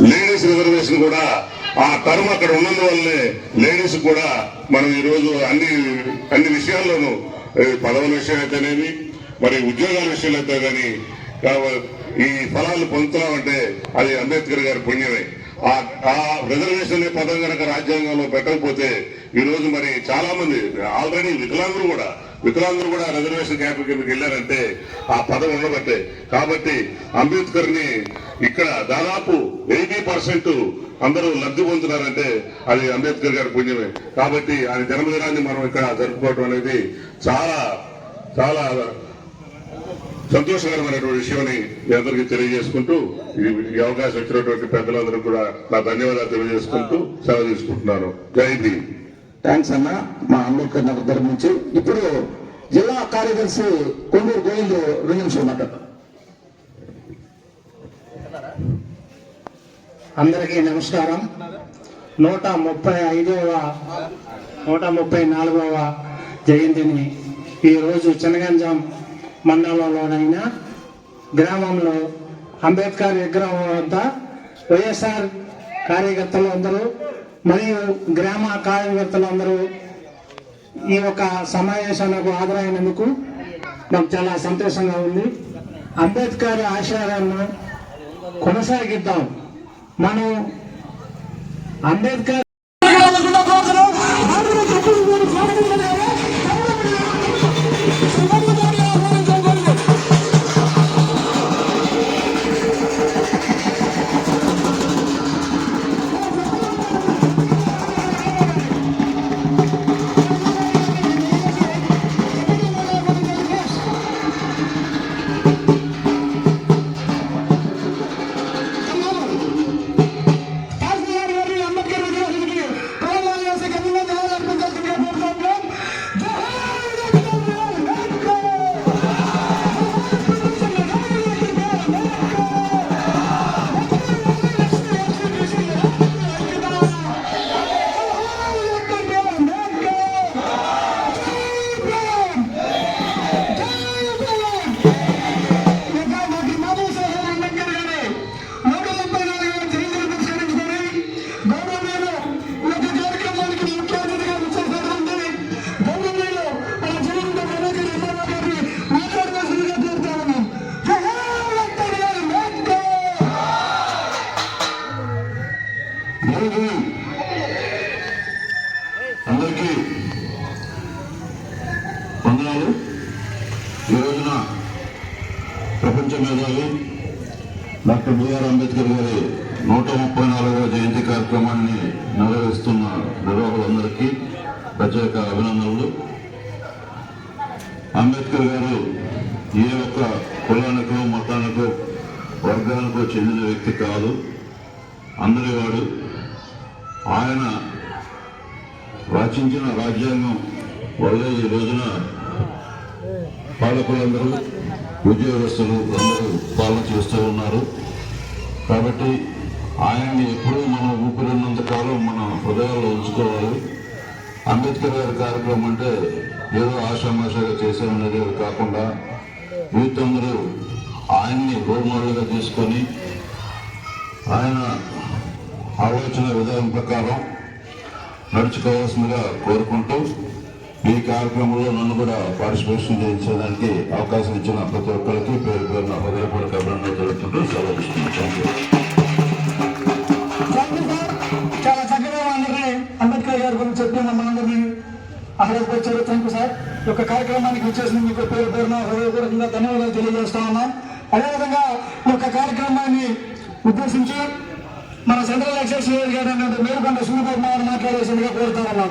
Ladies reservation కూడా ఆ తరం అక్కడ ఉన్నందువల్లనే లేడీస్ కూడా మనం ఈ రోజు అన్ని అన్ని విషయాల్లోనూ పదవుల విషయం అయితేనేమి మరి ఉద్యోగాల విషయంలో అయితే కానీ ఈ ఫలాలు పొందుతున్నామంటే అది అంబేద్కర్ గారి పుణ్యమే. ఆ ఆ రిజర్వేషన్ పదం కనుక రాజ్యాంగంలో పెట్టకపోతే ఈ రోజు మరి చాలా మంది ఆల్రెడీ వికలాంగులు కూడా వికలాంగులు కూడా రిజర్వేషన్ క్యాంప్ కిందకి వెళ్ళారంటే ఆ పదం ఉండబట్టే. కాబట్టి అంబేద్కర్ని ఇక్కడ దాదాపు ఎయిటీ పర్సెంట్ అందరూ లబ్ధి పొందుతున్నారంటే అది అంబేద్కర్ గారి పుణ్యమే. కాబట్టి ఆయన జన్మదినాన్ని మనం ఇక్కడ జరుపుకోవడం అనేది చాలా చాలా సంతోషకరమైనటువంటి విషయాన్ని మీ అందరికీ తెలియజేసుకుంటూ ఈ అవకాశం ఇచ్చినటువంటి పెద్దలందరూ కూడా నా ధన్యవాదాలు తెలియజేసుకుంటూ సెలవు తీసుకుంటున్నాను. జై భీమ్. థ్యాంక్స్ అన్న. మా అంబేద్కర్ నగర్ తరపు నుంచి ఇప్పుడు జిల్లా కార్యదర్శి కొండూరు గోవింద్ రెండు నిమిషాలు మాట్లాడతారు అందరికీ నమస్కారం. నూట ముప్పై ఐదవ నూట ముప్పై నాలుగవ జయంతిని ఈరోజు చినగంజాం మండలంలోనైనా గ్రామంలో అంబేద్కర్ విగ్రహం వద్ద వైఎస్ఆర్ కార్యకర్తలు అందరూ మరియు గ్రామ కార్యకర్తలు అందరూ ఈ యొక్క సమావేశాలకు హాజరైనందుకు నాకు చాలా సంతోషంగా ఉంది. అంబేద్కర్ ఆశయాలను కొనసాగిద్దాం. మనం అంబేద్కర్ ఈరోజు అందరికీ వందనాలు. ఈ రోజున ప్రపంచ మేధావి డాక్టర్ బిఆర్ అంబేద్కర్ గారి నూట ముప్పై నాలుగవ జయంతి కార్యక్రమాన్ని నిర్వహిస్తున్న నిర్వాహకులందరికీ ప్రత్యేక అభినందనలు. అంబేద్కర్ గారు ఏ ఒక్క కులానికో మతానికో వర్గానికో చెందిన వ్యక్తి కాదు. అందరివాడు. ఆయన రచించిన రాజ్యాంగం వల్ల ఈ రోజున పాలకులందరూ ఉద్యోగస్తులు అందరూ పాలన చేస్తూ ఉన్నారు. కాబట్టి ఆయన్ని ఎప్పుడూ మనం ఊపిరిన్నంత కాలం మన హృదయాల్లో ఉంచుకోవాలి. అంబేద్కర్ గారి కార్యక్రమం అంటే ఏదో ఆషామాషగా చేసామనేది కాకుండా యూత్ అందరూ ఆయన్ని రోల్ మోడల్గా తీసుకొని ఆయన ఆలోచన విధానం ప్రకారం నడుచుకోవాల్సిందిగా కోరుకుంటూ ఈ కార్యక్రమంలో నన్ను కూడా పార్టిసిపేషన్ చేయించడానికి అవకాశం ఇచ్చిన ప్రతి ఒక్కరికి పేరు పేరున హృదయపూర్వక అభినందన జరుగుతుంటూ సెలవు చాలా చక్కగా అందరినీ అంబేద్కర్ గారి గురించి చెప్పిన మనందరినీ ఆహ్లాదపరిచారు థ్యాంక్ యూ సార్ ఈ యొక్క కార్యక్రమానికి వచ్చేసిన మీకు పేరు పేరున హృదయపూర్వకంగా ధన్యవాదాలు తెలియజేస్తా ఉన్నాం. అదేవిధంగా ఈ యొక్క కార్యక్రమాన్ని ఉద్దేశించి మన సెంట్రల్ ఎక్సైజ్ గారు మేలుకొండ సూర్యబాబు మాట్లాడేసిందిగా కోరుతా ఉన్నాం.